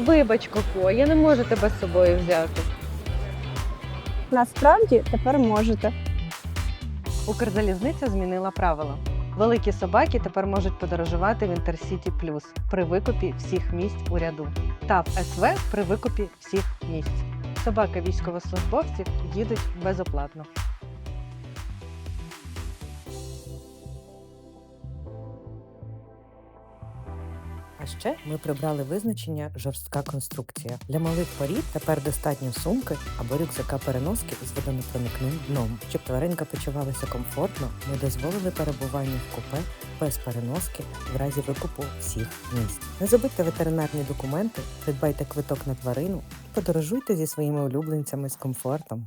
Вибач, Коко, я не можу тебе з собою взяти. Насправді тепер можете. Укрзалізниця змінила правила. Великі собаки тепер можуть подорожувати в Інтерсіті Плюс при викупі всіх місць у ряду. Та в СВ при викупі всіх місць. Собаки військовослужбовців їдуть безоплатно. А ще ми прибрали визначення жорстка конструкція. Для малих порід тепер достатньо сумки або рюкзака переноски з водонепроникним дном. Щоб тваринка почувалася комфортно, ми дозволили перебування в купе без переноски в разі викупу всіх місць. Не забудьте ветеринарні документи, придбайте квиток на тварину і подорожуйте зі своїми улюбленцями з комфортом.